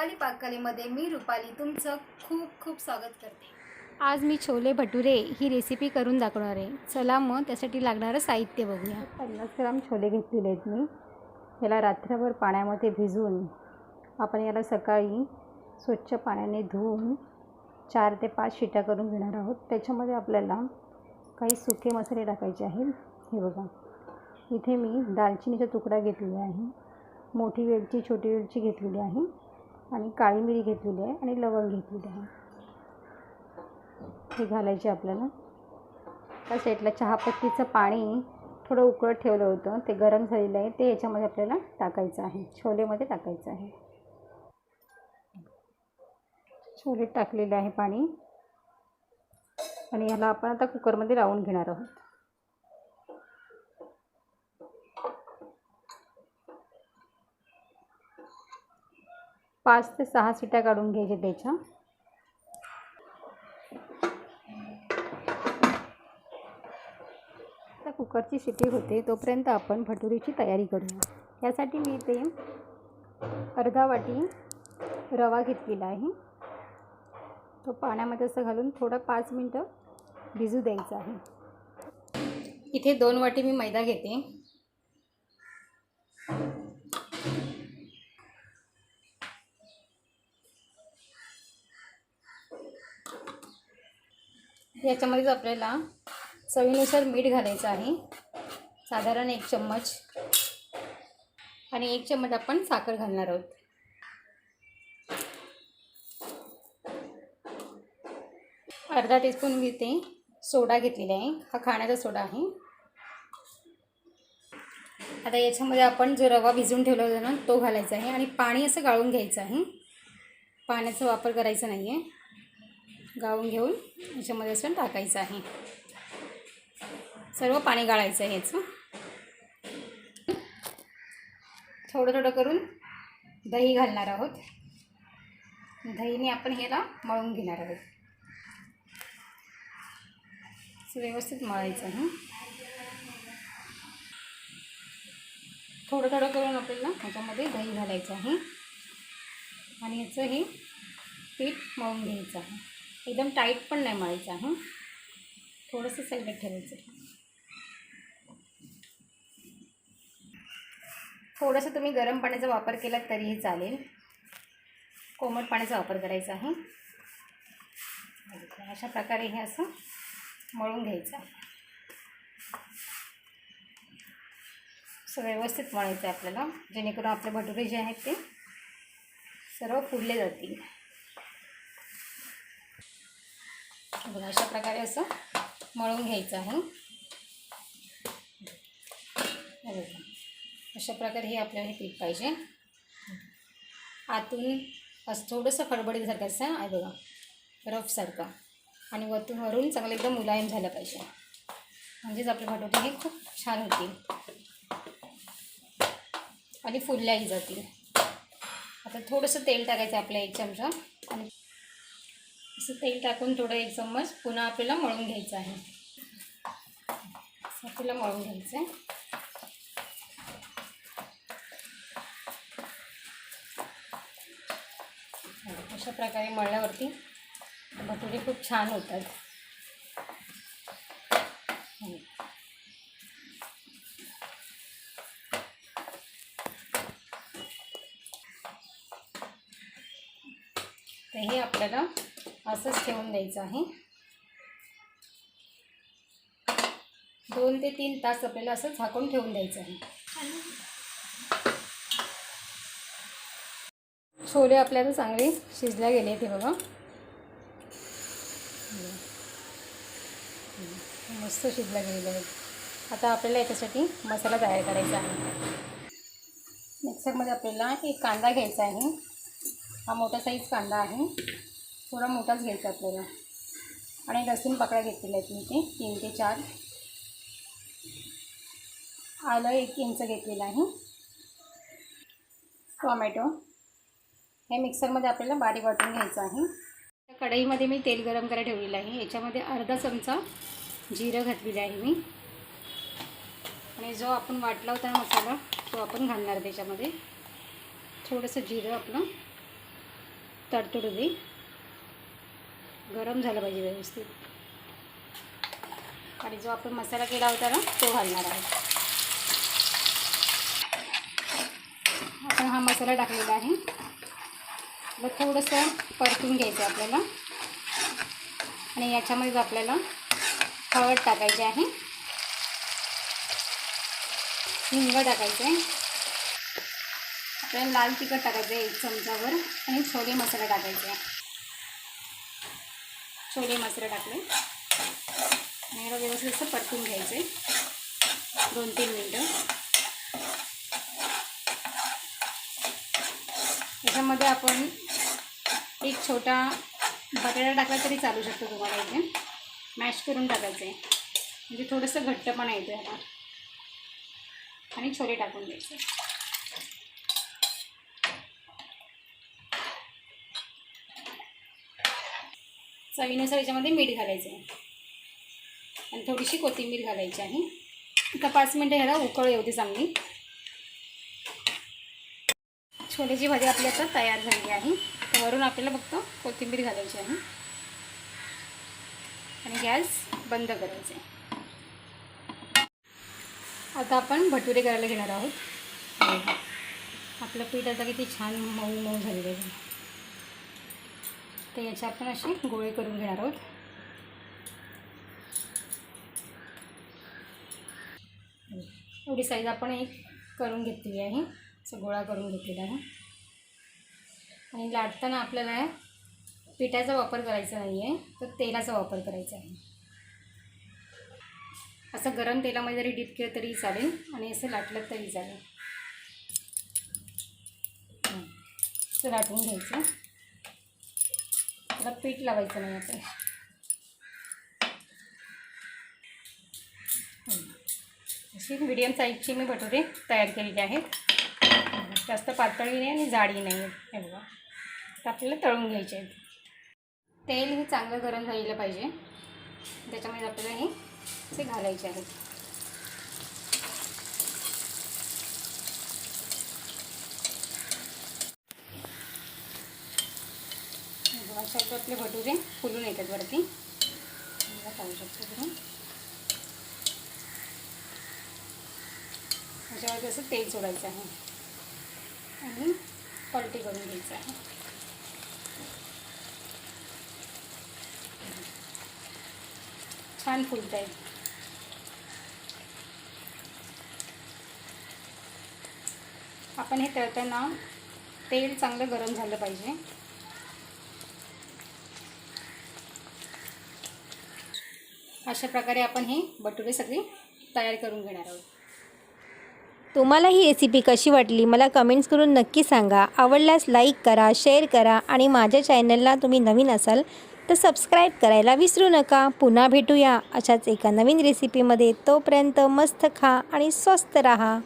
रुपाली पाककलेमध्ये मी रुपाली तुमचं खूप खूप स्वागत करते. आज मी छोले भटुरे ही रेसिपी करून दाखवणार आहे. चला मग त्यासाठी लागणारं साहित्य बघूया. पन्नास ग्राम छोले घेतलेले आहेत मी. याला रात्रभर पाण्यामध्ये भिजवून आपण याला सकाळी स्वच्छ पाण्याने धुवून चार ते पाच शिट्या करून घेणार आहोत. त्याच्यामध्ये आपल्याला काही सुके मसाले टाकायचे आहेत. हे बघा. इथे मी दालचिनीचा तुकडा घेतलेला आहे. मोठी वेलची छोटी वेलची घेतलेली आहे. आणि काळी मिरी घेतलेली आहे आणि लवंग घेतलेली आहे. हे घालायचे आपल्याला. त्या सेटला चहापत्तीचं पाणी थोडं उकळत ठेवलं होतं. ते गरम झालेलं आहे. ते याच्यामध्ये आपल्याला टाकायचं आहे. छोलेमध्ये टाकायचं आहे. छोले टाकलेलं आहे पाणी. आणि ह्याला आपण आता कुकरमध्ये लावून घेणार आहोत. पाच ते सहा सिट्या काढून घ्यायच्या त्याच्या. आता कुकरची शिटी होते तोपर्यंत आपण भटुरीची तयारी करूया. यासाठी मी इथे अर्धा वाटी रवा घेतलेला आहे. तो पाण्यामध्ये असं घालून थोडं पाच मिनटं भिजू द्यायचं आहे. इथे दोन वाटी मी मैदा घेते. याच्यामध्येच आपल्याला चवीनुसार मीठ घालायचं आहे. साधारण एक चम्मच. आणि एक चम्मच आपण साखर घालणार आहोत. अर्धा टीस्पून मी ते सोडा घेतलेला आहे. हा खाण्याचा सोडा आहे. आता याच्यामध्ये आपण जो रवा भिजून ठेवला होता ना तो घालायचा आहे. आणि पाणी असं गाळून घ्यायचं आहे. पाण्याचा वापर करायचा नाही आहे गाळून घेऊन याच्यामध्ये असं टाकायचं आहे. सर्व पाणी गाळायचं आहे याचं. थोडं थोडं करून दही घालणार आहोत. दहीने आपण ह्याला मळून घेणार आहोत. व्यवस्थित मळायचं आहे. थोडं थोडं करून आपल्याला ह्याच्यामध्ये दही घालायचं आहे. आणि याचं हे पीठ मळून घ्यायचं आहे. एकदम टाईट पण नाही मळायचं आहे थोडंसं सैलट ठेवायचं. थोडंसं तुम्ही गरम पाण्याचा वापर केला तरीही चालेल. कोमट पाण्याचा वापर करायचा आहे अशा प्रकारे हे असं मळून घ्यायचं. असं व्यवस्थित मळायचं आहे आपल्याला. जेणेकरून आपले भटुरे जे आहेत ते सर्व फुडले जातील. बघा अशा प्रकारे असं मळून घ्यायचं आहे. बघा अशा प्रकारे हे आपल्याला हे पीठ पाहिजे. आतून असं थोडंसं खडबडीसारखं असं आहे बघा रफसारखं आणि वरतून वरून चांगलं एकदम मुलायम झालं पाहिजे. म्हणजेच आपले भटोटे हे खूप छान होतील. आणि फुलल्याही जातील. आता थोडंसं तेल टाकायचं आपल्या एक चमचा. आणि असं तेल टाकून थोडं एक चम्मच पुन्हा आपल्याला मळून घ्यायचं आहे. आपल्याला मळून घ्यायचं आहे. अशा प्रकारे मळल्यावरती भटुरे खूप छान होतात. तर हे आपल्याला असंच ठेवून द्यायचं आहे. दोन ते तीन तास आपल्याला असं झाकून ठेवून द्यायचं आहे. छोले आपल्याला चांगले शिजल्या गेले ते बघा. मस्त शिजल्या गेलेले आहेत. आता आपल्याला याच्यासाठी मसाला तयार करायचा आहे. मिक्सरमध्ये आपल्याला एक कांदा घ्यायचा आहे. हा मोठा साईज कांदा आहे. थोडा मोठाच घ्यायचा आपल्याला आणि लसूण पाकळ्या घेतलेल्या आहेत मी ते तीन ते चार. आलं एक इंच घेतलेलं आहे. टोमॅटो. हे मिक्सरमध्ये आपल्याला बारीक वाटून घ्यायचं आहे. त्या कढईमध्ये मी तेल गरम करायला ठेवलेलं आहे. याच्यामध्ये अर्धा चमचा जिरं घातलेलं आहे मी. आणि जो आपण वाटला होता मसाला तो आपण घालणार त्याच्यामध्ये. थोडंसं जिरं आपलं तडतडू दे. गरम झालं पाहिजे व्यवस्थित. आणि जो आपण मसाला केला होता ना तो घालणार आहे आपण हा मसाला टाकलेला आहे. मग थोडंसं परतून घ्यायचं आहे आपल्याला. आणि याच्यामध्येच आपल्याला हळद टाकायची आहे. हिंग टाकायचं आहे. आपल्याला लाल तिखट टाकायचं आहे एक चमचावर. आणि छोले मसाला टाकायचा आहे. छोले मसरं टाकले. आणि याला व्यवस्थित असं परतून घ्यायचं. आहे दोन तीन मिनटं. त्याच्यामध्ये आपण एक छोटा बटाटा टाकला तरी चालू शकतो तुम्हाला इथे. मॅश करून टाकायचं. आहे म्हणजे थोडंसं घट्ट पण येतो ह्याला आणि छोले टाकून द्यायचे चवीनुसार याच्यामध्ये मीठ घालायचं आहे. आणि थोडीशी कोथिंबीर घालायची आहे. आता पाच मिनटं ह्याला उकळ येऊ दे चांगली. छोल्याची भाजी आपली आता तयार झालेली आहे. तर वरून आपल्याला फक्त कोथिंबीर घालायची आहे. आणि गॅस बंद करायचा आहे. आता आपण भटुरे करायला घेणार आहोत. आपलं पीठ आता किती छान मऊ मऊ झालेलं आहे. तर याचे आपण असे गोळे करून घेणार आहोत. एवढी साईज आपण एक करून घेतलेली आहे. असं गोळा करून घेतलेला आहे. आणि लाटताना आपल्याला पिठाचा वापर करायचा नाही आहे तर तेलाचा वापर करायचा आहे. असं गरम तेलामध्ये जरी डीप केलं तरी चालेल आणि असं लाटलं तरी चालेल. असं लाटून घ्यायचं. त्याला पीठ लावायचं नाही आपण अशी मीडियम साईजची मी भटुरे तयार केलेली आहेत. जास्त पातळी नाही आणि जाडी नाही हे बघा. तर आपल्याला तळून घ्यायचे आहेत. तेल हे चांगलं गरम झालेलं पाहिजे. त्याच्यामध्ये आपल्याला हे असे घालायचे आहेत. अशा आपले भटुरे फुलून येतात वरती. पाहू शकतो तुम्ही. त्याच्यावरती असं तेल सोडायचं आहे. आणि पलटी करून घ्यायचं आहे. छान फुलत आहेत आपण हे तळताना तेल चांगलं गरम झालं पाहिजे. अशा प्रकारे आपण हे भटुरे सगळी तयार करून घेणार आहोत. तुम्हाला ही रेसिपी कशी वाटली मला कमेंट्स करून नक्की सांगा. आवडल्यास लाईक करा शेअर करा आणि माझ्या चॅनलला तुम्ही नवीन असाल तर सबस्क्राईब करायला विसरू नका. पुन्हा भेटूया अशाच एका नवीन रेसिपीमध्ये तोपर्यंत मस्त खा आणि स्वस्त रहा.